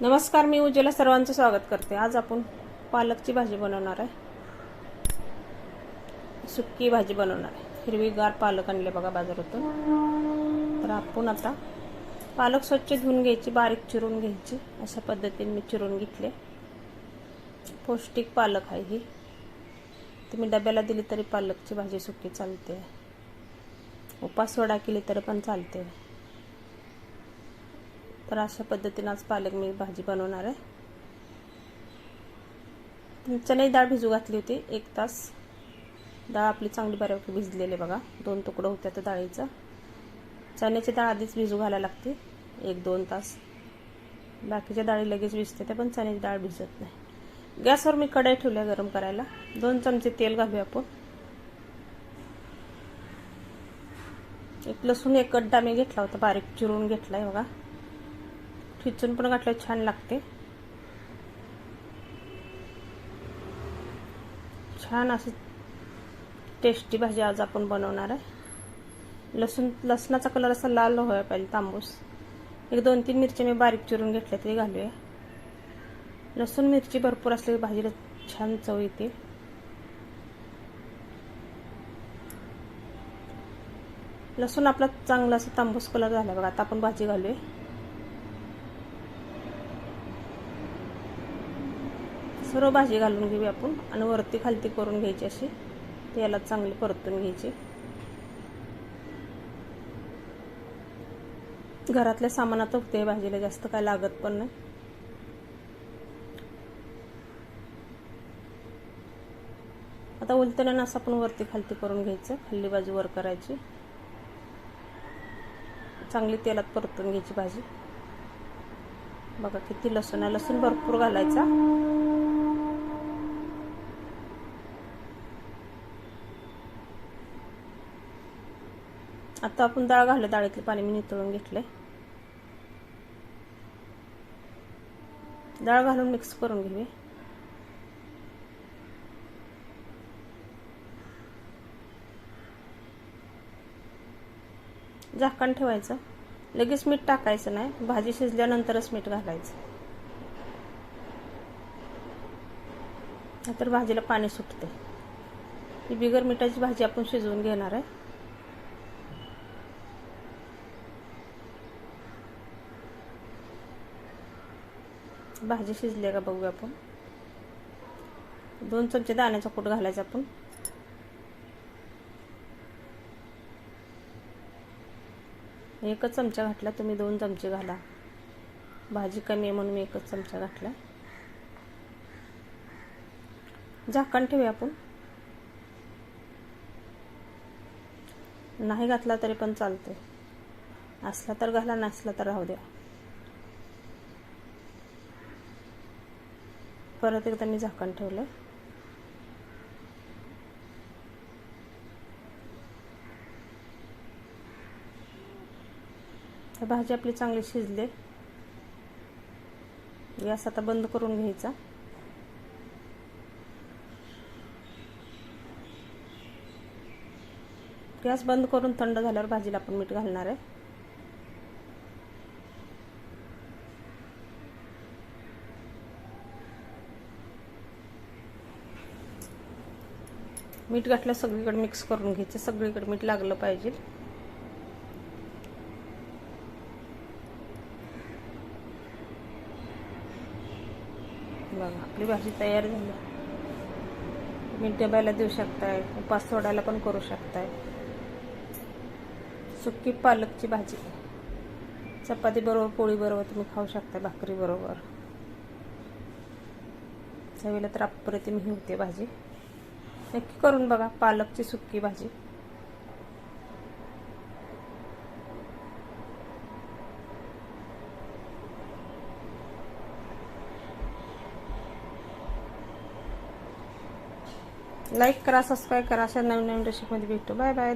नमस्कार मी उज्ज्वला सर्वांचं स्वागत करते. आज आपण पालकची भाजी बनवणार आहे. सुक्की भाजी बनवणार आहे. हिरवीगार पालक आणले बघा बाजारातून. तर आपण आता पालक स्वच्छ धुवून घ्यायची बारीक चिरून घ्यायची. अशा पद्धतीने मी चिरून घेतले. पौष्टिक पालक आहे ही. तुम्ही डब्याला दिली तरी पालकची भाजी सुकी चालते. उपास सोडा केली तरी पण चालते. तर अशा पद्धतीनं आज पालक मी भाजी बनवणार आहे. चणाई डाळ भिजू घातली होती एक तास. डाळ आपली चांगली बऱ्यापैकी भिजलेली बघा. दोन तुकडं होत्या तर डाळीचं. चण्याची डाळ आधीच भिजू घालायला लागते एक दोन तास. बाकीच्या डाळी लगेच भिजते त्या पण चण्याची डाळ भिजत नाही. गॅसवर मी कढई ठेवल्या गरम करायला. दोन चमचे तेल घालूया आपण. एक लसूण एक गड्डा मी घेतला होता बारीक चिरून घेतलाय बघा. ठिचून पण घातलं छान लागते. छान अशी टेस्टी भाजी आज आपण बनवणार आहे. लसूण लसणाचा कलर असा लाल व्हायला पाहिजे तांबूस. एक दोन तीन मिरची मी बारीक चिरून घेतल्या ते घालूया. लसूण मिरची भरपूर असलेली भाजीला छान चव येते. लसूण आपला चांगला असं तांबूस कलर झाला बघा आता आपण भाजी घालूया. सर्व भाजी घालून घेऊया आपण आणि वरती खालती करून घ्यायची अशी. तेलात चांगली परतून घ्यायची. घरातल्या सामानात उगते भाजीला जास्त काय लागत पण नाही. आता उलतल्यानं असं आपण वरती खालती करून घ्यायचं. खाल्ली बाजू वर करायची. चांगली तेलात परतून घ्यायची भाजी. बघा किती लसूण आहे लसूण भरपूर घालायचा. आता आपण डाळ घाललं डाळीतलं पाणी मी नितळून घेतलंय. डाळ घालून मिक्स करून घेऊ झाकण ठेवायचं. लगेच मीठ टाकायचं नाही. भाजी शिजल्यानंतरच मीठ घालायचं. तर भाजीला पाणी सुटते ही बिगर मिठाची भाजी आपण शिजवून घेणार आहे. भाजी शिजली का बघूया आपण. दोन चमचे दाण्याचा कूट घालायचा आपण. एकच चमचा घातला तुम्ही दोन चमचे घाला. भाजी कमी आहे म्हणून मी एकच चमचा घातला. झाकण ठेवूया आपण. नाही घातला तरी पण चालते असला तर घाला नसला तर राहू द्या. परत एकदा मी झाकण ठेवलं भाजी आपली चांगली शिजले. गॅस आता बंद करून घ्यायचा. गॅस बंद करून थंड झाल्यावर भाजीला आपण मीठ घालणार आहे. मीठ घातलं सगळीकडे मिक्स करून घ्यायचं. सगळीकडे मीठ लागलं पाहिजे. बघा आपली भाजी तयार झाली. मीठ डब्याला देऊ शकताय उपास सोडायला पण करू शकताय. सुकी पालकची भाजी. चपाती बरोबर पोळी बरोबर तुम्ही खाऊ शकता भाकरी बरोबर. चवीला तर अप्रतिम ही होते भाजी. नक्की करून बघा पालकची सुक्की भाजी. लाईक करा सबस्क्राईब करा अशा नवीन नवीन रेसिपीमध्ये भेटू. Bye bye